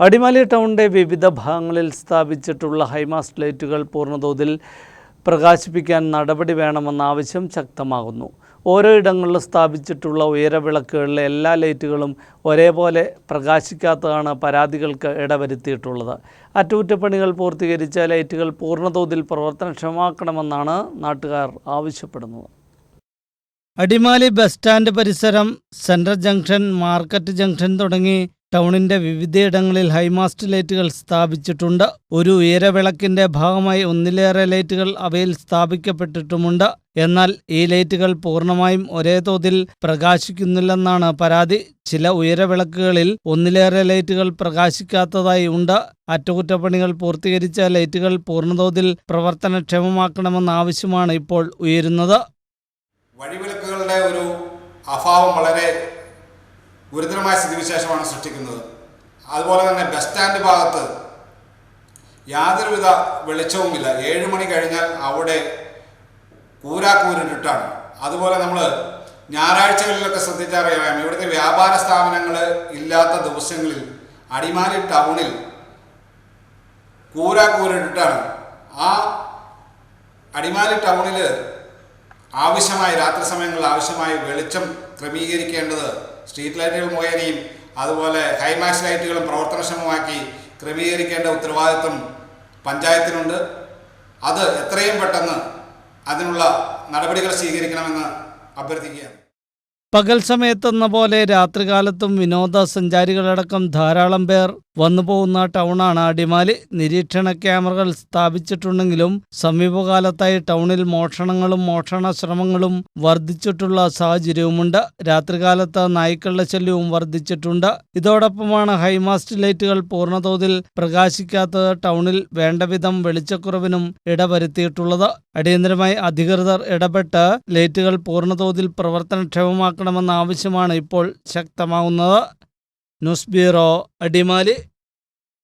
അടിമാലി ടൗണിന്റെ വിവിധ ഭാഗങ്ങളിൽ സ്ഥാപിച്ചിട്ടുള്ള ഹൈമാസ്റ്റ് ലൈറ്റുകൾ പൂർണതോതിൽ പ്രകാശിപ്പിക്കാൻ നടപടി വേണമെന്ന ആവശ്യം ശക്തമാകുന്നു. ഓരോ ഇടങ്ങളിലും സ്ഥാപിച്ചിട്ടുള്ള ഉയരവിളക്കുകളിലെ എല്ലാ ലൈറ്റുകളും ഒരേപോലെ പ്രകാശിക്കാത്തതാണ് പരാതികൾക്ക് ഇടവരുത്തിയിട്ടുള്ളത്. അറ്റകുറ്റപ്പണികൾ പൂർത്തീകരിച്ച ലൈറ്റുകൾ പൂർണതോതിൽ പ്രവർത്തനക്ഷമമാക്കണമെന്നാണ് നാട്ടുകാർ ആവശ്യപ്പെടുന്നത്. അടിമാലി ബസ് സ്റ്റാൻഡ് പരിസരം സെൻട്രൽ ജംഗ്ഷൻ മാർക്കറ്റ് ജംഗ്ഷൻ തുടങ്ങി ടൗണിന്റെ വിവിധയിടങ്ങളിൽ ഹൈമാസ്റ്റ് ലൈറ്റുകൾ സ്ഥാപിച്ചിട്ടുണ്ട്. ഒരു ഉയരവിളക്കിന്റെ ഭാഗമായി ഒന്നിലേറെ ലൈറ്റുകൾ അവയിൽ സ്ഥാപിക്കപ്പെട്ടിട്ടുമുണ്ട്. എന്നാൽ ഈ ലൈറ്റുകൾ പൂർണമായും ഒരേ തോതിൽ പ്രകാശിക്കുന്നില്ലെന്നാണ് പരാതി. ചില ഉയരവിളക്കുകളിൽ ഒന്നിലേറെ ലൈറ്റുകൾ പ്രകാശിക്കാത്തതായി ഉണ്ട്. അറ്റകുറ്റപ്പണികൾ പൂർത്തീകരിച്ച ലൈറ്റുകൾ പൂർണതോതിൽ പ്രവർത്തനക്ഷമമാക്കണമെന്ന ആവശ്യമാണ് ഇപ്പോൾ ഉയരുന്നത്. വഴിവിളക്കുകളുടെ ഒരു അഭാവം വളരെ ഗുരുതരമായ സ്ഥിതിവിശേഷമാണ് സൃഷ്ടിക്കുന്നത്. അതുപോലെ തന്നെ ബസ് സ്റ്റാൻഡ് ഭാഗത്ത് യാതൊരുവിധ വെളിച്ചവുമില്ല. ഏഴ് മണി കഴിഞ്ഞാൽ അവിടെ കൂരാക്കൂരിട്ടാണ് അതുപോലെ നമ്മൾ ഞായറാഴ്ചകളിലൊക്കെ ശ്രദ്ധിച്ചറിയാം ഇവിടുത്തെ വ്യാപാര സ്ഥാപനങ്ങൾ ഇല്ലാത്ത ദിവസങ്ങളിൽ അടിമാലി ടൗണിൽ കൂരാക്കൂരിട്ടാണ് ആ അടിമാലി ടൗണിൽ ആവശ്യമായി രാത്രി സമയങ്ങളിൽ ആവശ്യമായി വെളിച്ചം ക്രമീകരിക്കേണ്ടത് സ്ട്രീറ്റ് ലൈറ്റുകൾ മുഖേനയും അതുപോലെ ഹൈമാക്സ് ലൈറ്റുകളും പ്രവർത്തനക്ഷമമാക്കി ക്രമീകരിക്കേണ്ട ഉത്തരവാദിത്വം പഞ്ചായത്തിനുണ്ട്. അത് എത്രയും പെട്ടെന്ന് അതിനുള്ള നടപടികൾ സ്വീകരിക്കണമെന്ന് അഭ്യർത്ഥിക്കുകയാണ്. പകൽ സമയത്തെന്ന പോലെ രാത്രികാലത്തും വിനോദസഞ്ചാരികളടക്കം ധാരാളം പേർ വന്നുപോകുന്ന ടൗണാണ് അടിമാലി. നിരീക്ഷണ ക്യാമറകൾ സ്ഥാപിച്ചിട്ടുണ്ടെങ്കിലും സമീപകാലത്തായി ടൗണിൽ മോഷണങ്ങളും മോഷണ ശ്രമങ്ങളും വർദ്ധിച്ചിട്ടുള്ള സാഹചര്യവുമുണ്ട്. രാത്രികാലത്ത് നായ്ക്കളുടെ ശല്യവും വർദ്ധിച്ചിട്ടുണ്ട്. ഇതോടൊപ്പമാണ് ഹൈമാസ്റ്റ് ലൈറ്റുകൾ പൂർണതോതിൽ പ്രകാശിക്കാത്തത് ടൗണിൽ വേണ്ടവിധം വെളിച്ചക്കുറവിനും ഇടവരുത്തിയിട്ടുള്ളത്. അടിയന്തരമായി അധികൃതർ ഇടപെട്ട് ലൈറ്റുകൾ പൂർണതോതിൽ പ്രവർത്തനക്ഷമമാക്കണമെന്ന ആവശ്യമാണ് ഇപ്പോൾ ശക്തമാകുന്നത് ന്യൂസ് ബ്യൂറോ അടിമാലി.